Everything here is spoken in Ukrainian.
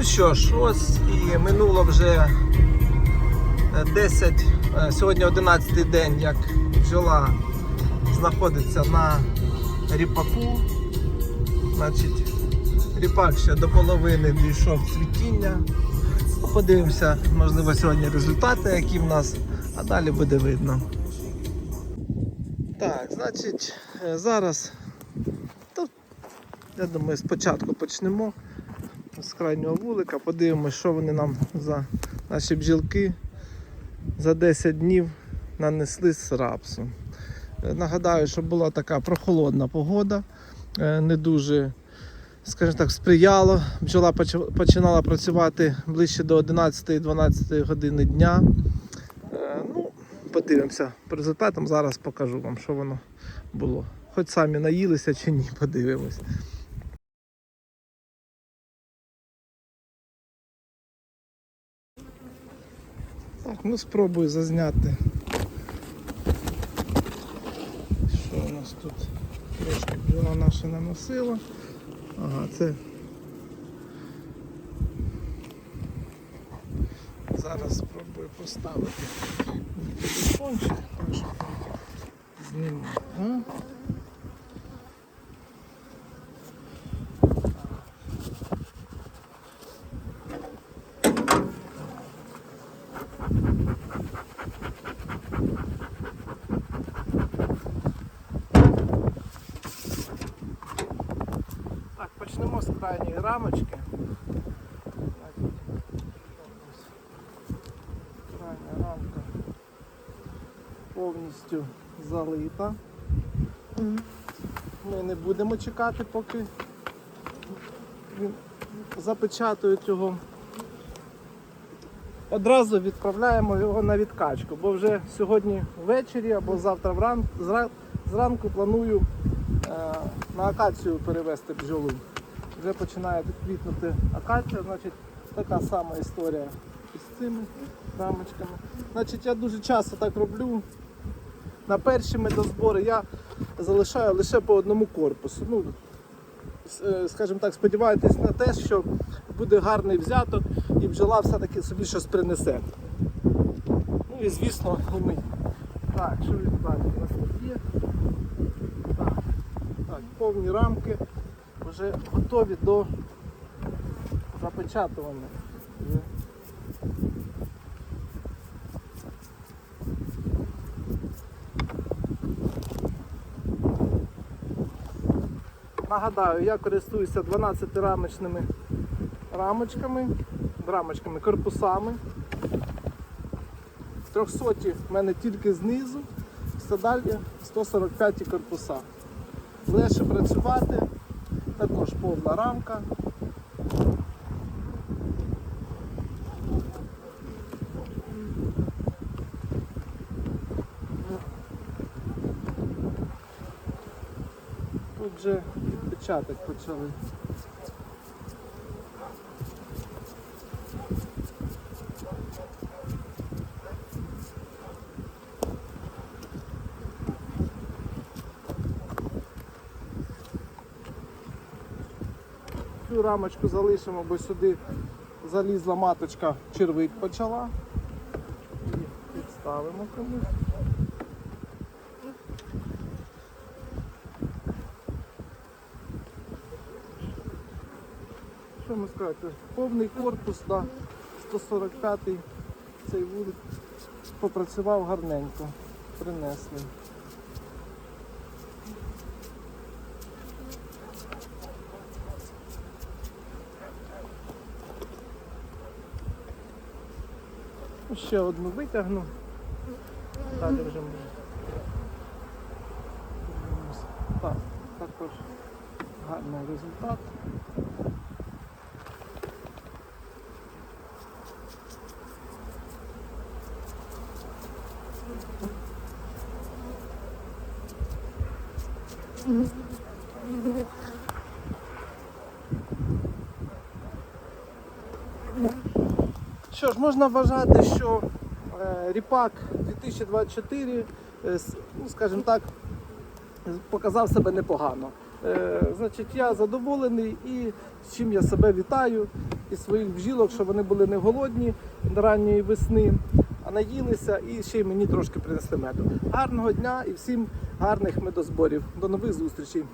Ну що ж, ось і минуло вже е, 10, е, сьогодні 11 день, як бджола знаходиться на ріпаку. Значить, ріпак ще до половини дійшов цвітіння. Подивимося, можливо, сьогодні результати, які в нас, а далі буде видно. Так, значить, е, зараз, то, я думаю, спочатку почнемо з крайнього вулика, подивимося, що вони нам за наші бджілки за 10 днів нанесли з рапсу. Е, Нагадаю, що була така прохолодна погода, е, не дуже, скажімо так, сприяло. Бджола починала працювати ближче до 11-12 години дня. Е, Ну, подивимося по результатам. Зараз покажу вам, що воно було. Хоч самі наїлися чи ні, подивимось. Так, ну спробую зазняти. Що у нас тут трошки бджола наша наносила. Ага, це. Зараз спробую поставити телефончик, так що зніму. А? Так, почнемо з крайньої рамочки. Крайня рамка повністю залита. Ми не будемо чекати, поки він запечатують його. Одразу відправляємо його на відкачку, бо вже сьогодні ввечері або завтра вран... зранку планую е, на акацію перевести бджолу. Вже починає квітнути акація, значить така сама історія із цими рамочками. Значить, я дуже часто так роблю. На перші медозбори я залишаю лише по одному корпусу. Ну, е, скажімо так, сподівайтесь на те, що буде гарний взяток і бджола все-таки собі щось принесе. Ну і звісно, і ми. Так, що відбувається? У нас тут є. Так, так, повні рамки вже готові до запечатування. Нагадаю, я користуюся 12-рамочними рамочками, рамочками, корпусами. 300 в мене тільки знизу, все далі 145 корпуса. Легше працювати, також повна рамка. Тут вже відпечаток почали. Цю рамочку залишимо, бо сюди залізла маточка, червик почала. І Підставимо комусь. Що ми сказати? Повний корпус на 145-й цей вулик попрацював гарненько. Принесли. Ще одну витягну. Вже можна. Так, також гарний результат. Що ж, можна вважати, що е, ріпак 2024, е, ну, скажімо так, показав себе непогано. Е, значить, я задоволений і з чим я себе вітаю і своїх бджілок, що вони були не голодні до ранньої весни, а наїлися і ще й мені трошки принесли меду. Гарного дня і всім гарних медозборів. До нових зустрічей.